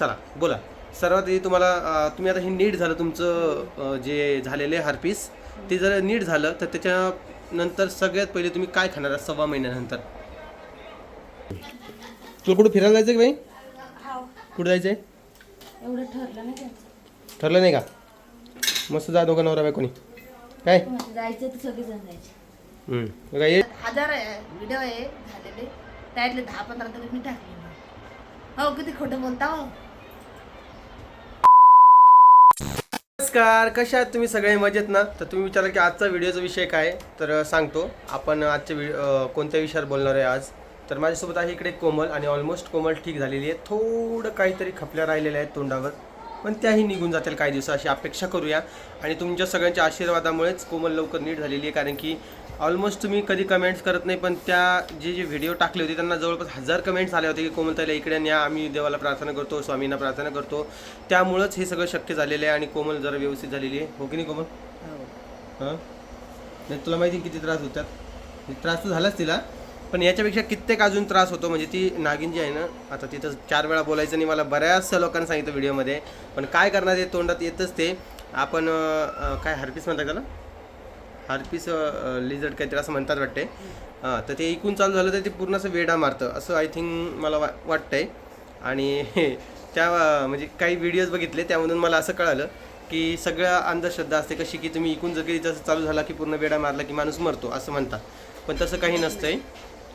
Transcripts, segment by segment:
चला बोला. सर्वात आधी तुम्हाला तुम्ही आता हे नीट झालं तुमचं जे झालेले हार्पिस ते जर नीट झालं तर त्याच्यानंतर सगळ्यात पहिले तुम्ही काय खाणार आहात सव्वा महिन्यानंतर? तुला कुठं फिरायला जायचं की बाई कुठं जायचंय? एवढं ठरलं नाही ठरलं नाही का? मस्त जा दोघं नवरा कोणी काय? जायचं तर सगळेजण हजार व्हिडिओ आहे झालेले. त्यातले दहा पंधरा तरी मी टाकले हो किती खोटं बोलता हो. नमस्कार कशा आहात तुम्ही? सगळे मजेत ना? तर तुम्ही विचारा की आजचा व्हिडिओचा विषय काय तर सांगतो. आपण आजच्या वि कोणत्या विषयावर बोलणार आहे आज? तर माझ्यासोबत आहे इकडे कोमल आणि ऑलमोस्ट कोमल ठीक झालेली आहे. थोडं काहीतरी खपल्या राहिलेल्या आहेत तोंडावर पण त्याही निघून जातील काही दिवस अशी अपेक्षा करूया. आणि तुमच्या सगळ्यांच्या आशीर्वादामुळेच कोमल लवकर नीट झालेली आहे कारण की ऑलमोस्ट तुम्ही कधी कमेंट्स करत नाही पण त्या जे जे व्हिडिओ टाकले होते त्यांना जवळपास हजार कमेंट्स आले होते की कोमल ताईला इकडे न्या आम्ही देवाला प्रार्थना करतो स्वामींना प्रार्थना करतो. त्यामुळंच हे सगळं शक्य झालेलं आहे आणि कोमल जरा व्यवस्थित झालेली आहे. हो की नाही कोमल? हां. नाही तुला माहिती आहे किती त्रास होतात? हे त्रास तर झालाच तिला पण याच्यापेक्षा कित्येक अजून त्रास होतो. म्हणजे ती नागिन जी आहे ना आता तिथं चार वेळा बोलायचं नाही मला बऱ्याचशा लोकांना सांगितलं व्हिडिओमध्ये पण काय करणार ते तोंडात येतच ते. आपण काय हरपीस म्हणतात त्याला? हार्पिस लिझर्ड काहीतरी असं म्हणतात वाटते हां तर ते ऐकून चालू झालं तर ते पूर्ण असं वेडा मारतं. असं आय थिंक मला वा वाटतंय. आणि त्या म्हणजे काही व्हिडिओज बघितले त्यामधून मला असं कळालं की सगळ्या अंधश्रद्धा असते कशी की तुम्ही ऐकून जर कधी जसं चालू झाला की पूर्ण वेडा मारला की माणूस मरतो असं म्हणतात. पण तसं काही नसतंय.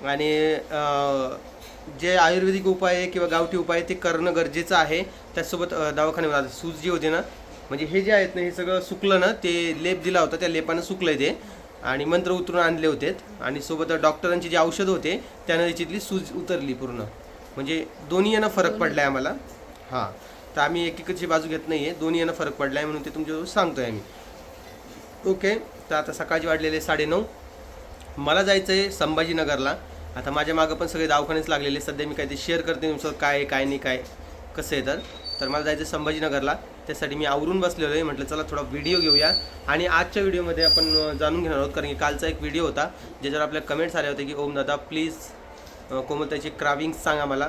आणि जे आयुर्वेदिक उपाय आहे किंवा गावठी उपाय ते करणं गरजेचं आहे. त्याचसोबत दवाखान्यामध्ये सूज जी होती ना म्हणजे हे जे आहेत ना हे सगळं सुकलं ना ते लेप दिला होता त्या लेपानं सुकलंय ते. आणि मंत्र उतरून आणले होते. आणि सोबत डॉक्टरांची जी औषधं होते त्यानं त्याच्यातली सूज उतरली पूर्ण. म्हणजे दोन्ही यांना फरक पडलाय आम्हाला. हां. तर आम्ही एकेकडची बाजू घेत नाही आहे दोन्ही यांना फरक पडलाय म्हणून ते तुमच्याजवळ सांगतोय आम्ही. ओके. तर आता सकाळची वाढलेले साडेनऊ. मला जायचं आहे संभाजीनगरला. आता माझ्या मागं पण सगळे दवाखानेच लागलेले सध्या मी काहीतरी शेअर करते तुमचं काय आहे काय नाही काय कसं आहे तर. तर मला जायचं आहे संभाजीनगरला. त्यासाठी मी आवरून बसलेलो आहे. म्हटलं चला थोडा व्हिडिओ घेऊया. आणि आजच्या व्हिडिओमध्ये आपण जाणून घेणार आहोत. कारण की कालचा एक व्हिडिओ होता ज्याच्यावर आपल्या कमेंट्स आले होते की ओम दादा प्लीज कोमलताची क्राविंग्स सांगा मला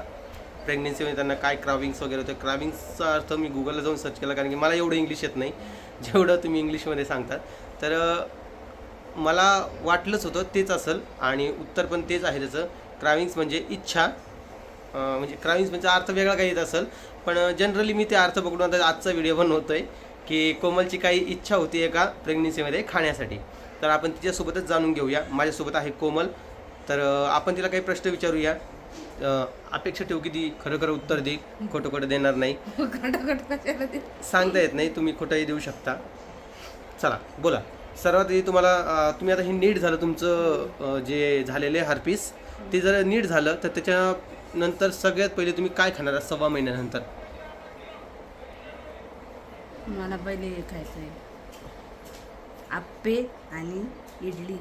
प्रेग्नेन्सीमध्ये त्यांना काय क्राविंग्स वगैरे होते. क्राविंग्सचा अर्थ मी गुगलला जाऊन सर्च केला कारण की मला एवढं इंग्लिश येत नाही. जेवढं तुम्ही इंग्लिशमध्ये सांगतात तर मला वाटलंच होतं तेच असेल. आणि उत्तर पण तेच आहे त्याचं. क्राविंग्स म्हणजे इच्छा. म्हणजे क्राविंग्स म्हणजे अर्थ वेगळा काही येत असेल. पण जनरली मी ते अर्थ पकडून आता आजचा व्हिडिओ बनवतोय की कोमलची काही इच्छा होती एका प्रेग्नेन्सीमध्ये खाण्यासाठी. तर आपण तिच्यासोबतच जाणून घेऊया. माझ्यासोबत आहे कोमल. तर आपण तिला काही प्रश्न विचारूया. अपेक्षा ठेवू की ती खरं खरं उत्तर देईल. खोटं खोटं देणार नाही. सांगता येत नाही. तुम्ही खोटंही देऊ शकता. चला बोला. सर्वात आधी तुम्हाला तुम्ही आता हे नीट झालं तुमचं जे झालेले हार्पिस ते जर नीट झालं तर त्याच्यानंतर सगळ्यात पहिले तुम्ही काय खाणार? आहात सव्वा महिन्यानंतर. मला पहिले हे खायचं आहे. आप्पे आणि इडली.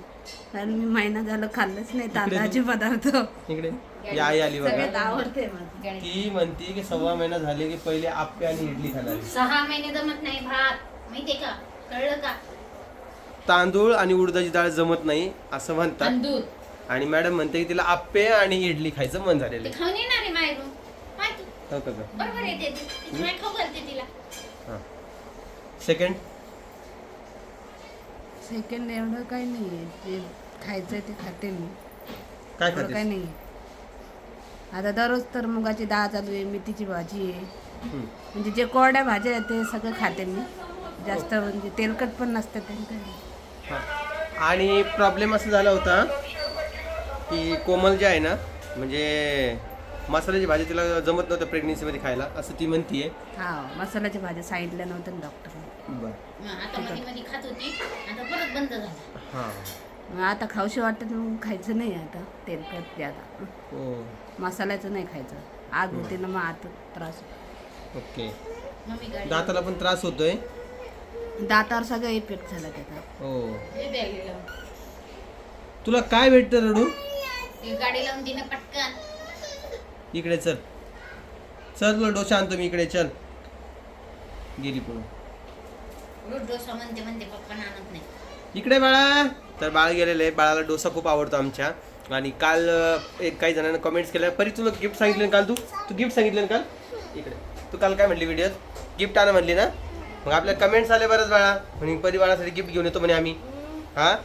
कारण मी महिना झालं खाल्लंच नाही तांदळाचे पदार्थ. इकडे. ही आई आली सगळ्यात बघा आवडते मला. ती म्हणती की सव्वा महिना झाले की पहिले आप्पे आणि इडली खाणार. सहा महिने जमत नाही भात. माहितीये का? कळलं का? तांदूळ आणि उडदाची डाळ जमत नाही असं म्हणतात. आणि दूध आणि मॅडम म्हणते की तिला आप्पे आणि इडली खायचं मन झालेलं ते आहे. खाऊन येणार आहे पाय तू हो का गं? बरोबर येते ती. ती तुला खाऊ घालते तिला. हां. सेकंड सेकंड एवढं काही नाही आहे जे खायचं ते खाते मी. काय एवढं काही खाते नाही आता दररोज तर मुगाची डाळ चालू आहे मेथीची भाजी आहे. म्हणजे जे कोरड्या भाज्या आहेत ते सगळं खाते मी. जास्त म्हणजे तेलकट पण नसतं त्यांचं हा. आणि प्रॉब्लेम असा झाला होता की कोमल जे आहे ना म्हणजे मसाल्याची भाजी तिला जमत नव्हतं प्रेग्नेन्सीमध्ये खायला असं ती म्हणतीये. हा मसाल्याच्या भाज्या सांगितल्या नव्हत्या ना डॉक्टरने बरं. हं, आता मध्ये मध्ये खात होती. आता परत बंद झालं. हां. मग आता खाऊशी वाटतं मग खायचं नाही आता तेलकट ज्यादा हो. मसाल्याचं नाही खायचं. आग होते ना मग आता त्रास होतो. ओके. मम्मी गाडी दाताला पण त्रास होतोय? दातावर सगळं इफेक्ट झाला त्याचा. हो. हे बॅग लावून. तुला काय भेटतं रडू? ती गाडी लावून तिनं पटकन. इकडे चल. चल तुला डोसा आणतो मी इकडे चल. गेली पुढं. रोज डोसा म्हणते म्हणते पप्पा आणत नाही. इकडे बाळा. तर बाळ गेलेलं आहे बाळाला डोसा खूप आवडतो आमच्या. आणि काल अं, एक काही जणांना कमेंट्स केल्या. परी तुला गिफ्ट सांगितलं ना काल तू? तू गिफ्ट सांगितलं ना काल? इकडे. तू काल काय म्हणली व्हिडिओत गिफ्ट आणा म्हणली ना? मग आपल्या कमेंट्स आले बरंच बाळा. म्हणे परी बाळासाठी गिफ्ट घेऊन येतो म्हणे आम्ही. हा?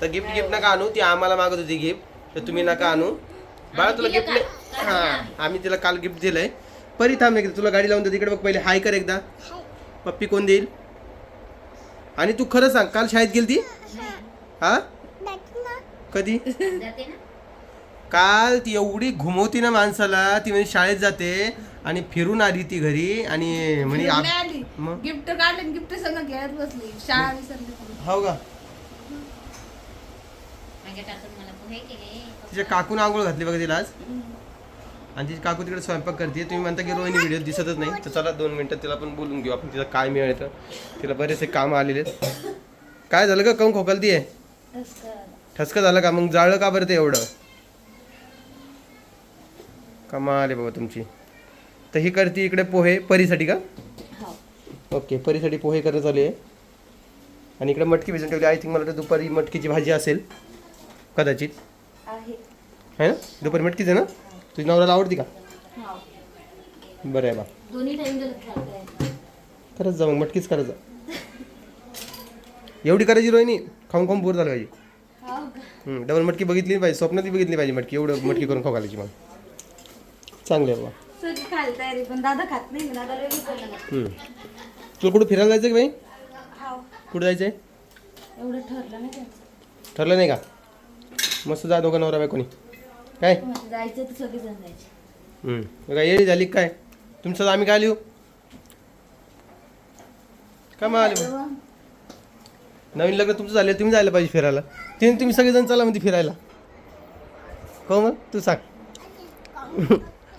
तर गिफ्ट गिफ्ट नका आणू. ती आम्हाला मागत होती गिफ्ट तर तुम्ही नका आणू. बाळा तुला गिफ्ट? हा. आम्ही तिला काल गिफ्ट दिलंय. परी थांब एकदा. तुला गाडी लावून दे तिकडे बघ पहिले. हाय कर एकदा. पप्पी कोण देईल? आणि तू खरं सांग काल शाळेत गेली ती हा? कधी? जाते ना काल ती एवढी घुमवती ना माणसाला ती म्हणजे शाळेत जाते आणि फिरून आली ती घरी आणि म्हणे फिरून आप- नाही आली. मग गिफ्ट काढले गिफ्ट सगळं घेत बसली. शाळा. हो का? तिच्या काकून आंघोळ घातली बघा तिला आज? आणि तिची काकू तिकडे स्वयंपाक करते. तुम्ही म्हणता की रोहिणी व्हिडिओ दिसतच नाही. तर चला दोन मिनिटं तिला पण बोलून घेऊ. आपण तिला काय मिळतं तिला बरेचसे काम आलेले. काय झालं का काऊन खोकलती आहे? ठसका झालं का? मग जाळलं का बरं ते एवढं? कमाल आहे बाबा तुमची. तर ही करते इकडे पोहे. परीसाठी का? हो. ओके परीसाठी पोहे करत आले आणि इकडे मटकी भिजून ठेवली. आय थिंक मला दुपारी मटकीची भाजी असेल. कदाचित. आहे. आहे ना? दुपारी मटकीच आहे ना? तुझी नवऱ्याला आवडती का? हो. बरं आहे बा. दोन्ही टाइम करत जा मग मटकीच करत जा. एवढी करायची रोहिणी खाऊन खाऊन बोर झालं पाहिजे. हो? डबल मटकी बघितली पाहिजे स्वप्नात बघितली पाहिजे मटकी एवढं मटकी करून खाऊ घालायची मग. चांगलं आहे बाबा. तुला कुठं फिरायला जायचं की बाई? हो. कुठं जायचं आहे एवढं ठरलं नाही का? मस्त जा दोघं नवरा कोणी काय? म्हणजे जायचं तर सगळी जण जायचे. हम्म. मग काय येडी झाली काय? तुमचं आम्ही काय लिहू? काय मग आले मग? नवीन लग्न तुमचं झालं तुम्ही जायला पाहिजे फिरायला. ते तुम्ही सगळेजण चला म्हणते फिरायला. हो मग तू सांग.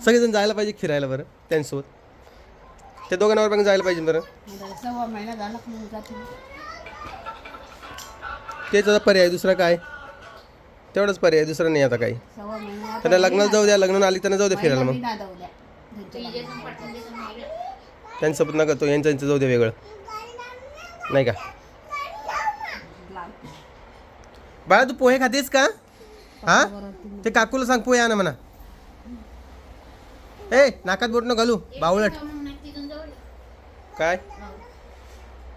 सगळेजण जायला पाहिजे फिरायला बरं त्यांच्यासोबत. त्या दोघांवर पण जायला पाहिजे बरं. मला सव्वा महिना झाला की मग जाते. तेच आता पर्याय दुसरा काय? तेवढाच पर्याय दुसरा नाही आता काही. सव्वा महिना त्यांना लग्नाला जाऊ द्या लग्न आली त्यांना जाऊ द्या फिरायला मग. महिना जाऊ द्या. त्यांच्यासोबत नका तो यांचं यांचं जाऊ द्या वेगळं. नाही का. बाळा तू पोहे खातेस का? हा? ते काकूला सांग पोहे आणा म्हणा. ए नाकात बोट न घालू बावळट. काय?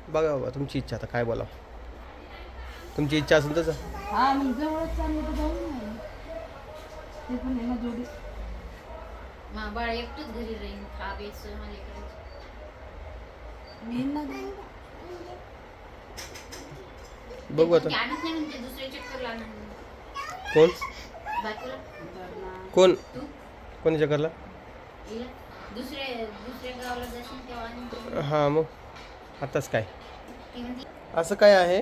बघा बाबा तुमची इच्छा आता काय बोला तुमची इच्छा असेल तसं हा मग जवळच चालू तर जाऊ नाही ते पण आहे ना जोडी. मा बाळ एकटंच घरी राहीन खा बेच मला मी ना. बघू आता. ते आणत नाही म्हणते दुसरे चक्कर लागणार कोण? बायकोला. कोण? तू? कोणाच्या करला हिला? दुसरे दुसऱ्या गावाला जाशील तेव्हा आणून हां मग. आताच काय? असं काय आहे?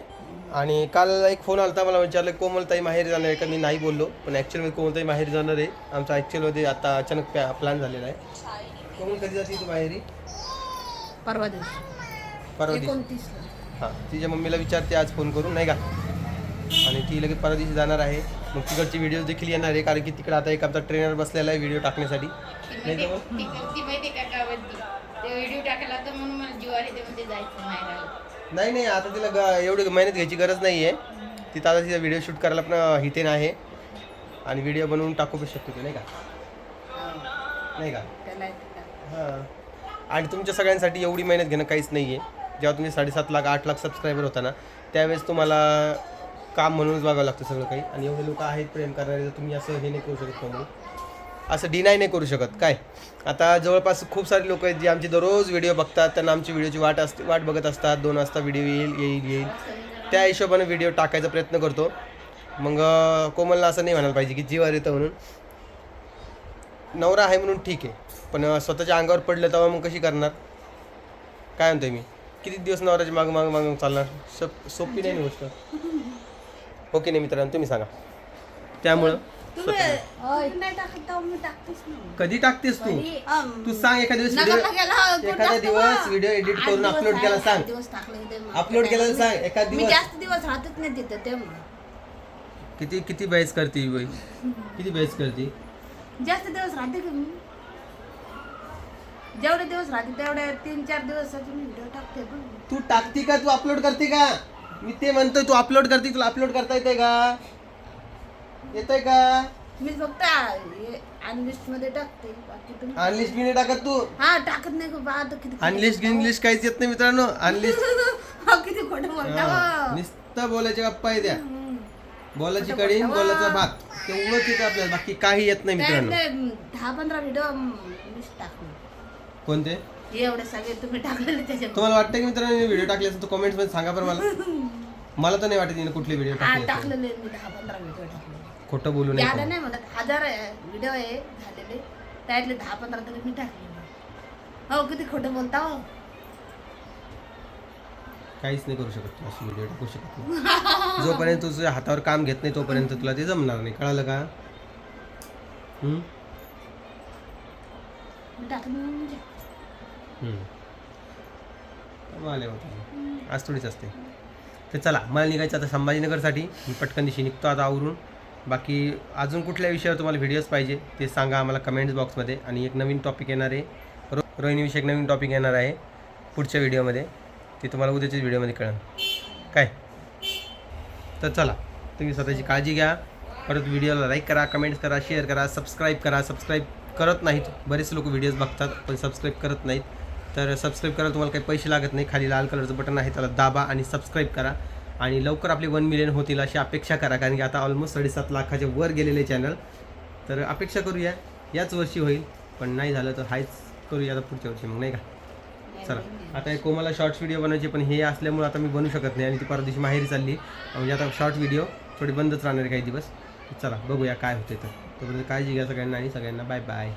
आणि काल एक फोन आला मला विचारलं कोमलताई माहेर जाणार आहे का? मी नाही बोललो पण ॲक्च्युअली कोमलताई माहेर जाणार आहे. आमचा ॲक्च्युअलमध्ये आता अचानक प्लॅन झालेला आहे. कोमल कधी जाते तू माहेरी? परवा दिवशी. परवा दिवशी. हां तिच्या मम्मीला विचारते आज फोन करून नाही का? आणि ती लगेच परवा दिवशी जाणार आहे. मग तिकडची व्हिडिओ देखील येणार आहे कारण की तिकडे आता एक आमचा ट्रेनर बसलेला आहे व्हिडिओ टाकण्यासाठी. नाही तर मग? का व्हिडिओ टाकला तर जीवार जायचं नाही नाही आता तिला ग एवढी मेहनत घ्यायची गरज नाही आहे तिथं आता तिचा व्हिडिओ शूट करायला पण हितेन आहे. आणि व्हिडिओ बनवून टाकू पण शकतो ती, नाही का? नाही का? त्याला येते का? हां. आणि तुमच्या सगळ्यांसाठी एवढी मेहनत घेणं काहीच नाही आहे जेव्हा तुम्ही साडेसात लाख आठ लाख सबस्क्रायबर होता ना त्यावेळेस तुम्हाला काम म्हणूनच बघावं लागतं सगळं काही. आणि एवढे लोक आहेत प्रेम करणारे तर तुम्ही असं हे नाही करू शकत म्हणून? असं डिनाय नाही करू शकत. काय? आता जवळपास खूप सारे लोक आहेत जे आमचे दररोज व्हिडिओ बघतात. त्यांना आमची व्हिडिओची वाट असते वाट बघत असतात. दोन वाजता व्हिडिओ येईल येईल येईल. त्या हिशोबाने व्हिडिओ टाकायचा प्रयत्न करतो. मग कोमलला असं नाही म्हणायला पाहिजे की जीवार येतं म्हणून. नवरा आहे म्हणून ठीक आहे. पण स्वतःच्या अंगावर पडलं तेव्हा मग कशी करणार? काय म्हणतोय मी? किती दिवस नवऱ्याची माग माग माग चालणार? सोपी नाही गोष्ट. ओके नाही मित्रांनो तुम्ही सांगा. त्यामुळं तुम्ही तुम्ही नाही टाकत तेव्हा मी टाकतेच नाही. कधी टाकतेस तू? अम, तू सांग एखाद्या दिवस कोण एखाद्या टाकतं दिवस बा? व्हिडिओ एडिट आठ करून दिवस अपलोड आहे, केला आठ सांग. दिवस टाकले की ते मग. अपलोड केला तर सांग एखाद मी दिवस. जास्त दिवस राहतच नाही तिथं त्यामुळे किती किती बॅच करते ही बाई? किती बॅच करते? जास्त दिवस राहते का मी? जेवढे दिवस राहते तेवढे तीन चार दिवसाचे मी व्हिडिओ टाकते बघ. तू टाकते का? तू अपलोड करते का? मी ते म्हणतोय तू अपलोड करते तुला अपलोड करता येते का? येतंय का? मी फक्त अनलिस्टमध्ये टाकते. बाकी तुम्ही अनलिस्ट नाही टाकत तू? हा टाकत नाही गं, बा आता किती अनलिस्ट इंग्लिश काहीच येत नाही मित्रांनो. अनलिस्ट. हा, किती खोटं बोलता. हो. नुसतं बोलायचे गप्पा आहे त्या हम्म. बोलायची भात. तेवढंच येतं आपल्याला बाकी काही येत नाही मित्रांनो. दहा पंधरा व्हिडिओ टाकले कोणते? एवढे सगळे तुम्ही टाकलेले त्याच्यात तुम्हाला वाटतं की मित्रांनो व्हिडिओ टाकले असेल तर कमेंट्समध्ये सांगा बरं मला. मला तर नाही वाटत तिने कुठले व्हिडिओ हा टाकले. टाकलेले मी दहा पंधरा व्हिडिओ टाकले. खोटं बोलू नये यादा कोणी. नाही म्हणत हजार व्हिडिओ आहे झालेले. त्यातले दहा पंधरा तरी मी टाकले हो किती खोटं बोलता हो. काहीच नाही करू शकत तू अशी व्हिडिओ टाकू शकत नाही. जोपर्यंत तू तुझ्या हातावर काम घेत नाही तोपर्यंत तुला ते जमणार नाही. कळालं का? हम्म? मी टाकले म्हणजे. हम्म. आले होते आज थोडीच असते. तर चला मला निघायचं आता संभाजीनगरसाठी. मी पटकन दिवशी निघतो आता आवरून. बाकी अजून कुठल्या विषयावर तुम्हाला व्हिडिओज पाहिजे ते सांगा आम्हाला कमेंट्स बॉक्समध्ये आणि एक नवीन टॉपिक येणार आहे. रो रोहिणीविषयी एक नवीन टॉपिक येणार आहे. पुढच्या व्हिडिओमध्ये ते तुम्हाला उद्याच्याच व्हिडिओमध्ये कळेल. काय? तर चला तुम्ही स्वतःची काळजी घ्या. परत व्हिडिओला लाईक करा कमेंट्स करा शेअर करा सबस्क्राईब करा. सबस्क्राईब करत नाहीत. बरेच लोक व्हिडिओज बघतात पण सबस्क्राईब करत नाहीत. तर सबस्क्राईब करायला तुम्हाला काही पैसे लागत नाही. खाली लाल कलरचं बटन आहे त्याला दाबा आणि सबस्क्राईब करा. आणि लवकर आपले वन मिलियन होतील अशी अपेक्षा करा कारण की आता ऑलमोस्ट साडेसात लाखाच्या वर गेलेले चॅनल तर अपेक्षा करूया याच वर्षी होईल पण नाही झालं तर हायच करूया आता पुढच्या वर्षी मग नाही का? चला आता हे कोमाला शॉर्ट्स व्हिडिओ बनवायचे पण हे असल्यामुळे आता मी बनवू शकत नाही आणि ती परदेशी दिवशी माहेरी चालली. म्हणजे आता शॉर्ट व्हिडिओ थोडी बंदच राहणार आहे काही दिवस. चला बघूया काय होते तर. तोपर्यंत काळजी घ्या सगळ्यांना आणि सगळ्यांना बाय बाय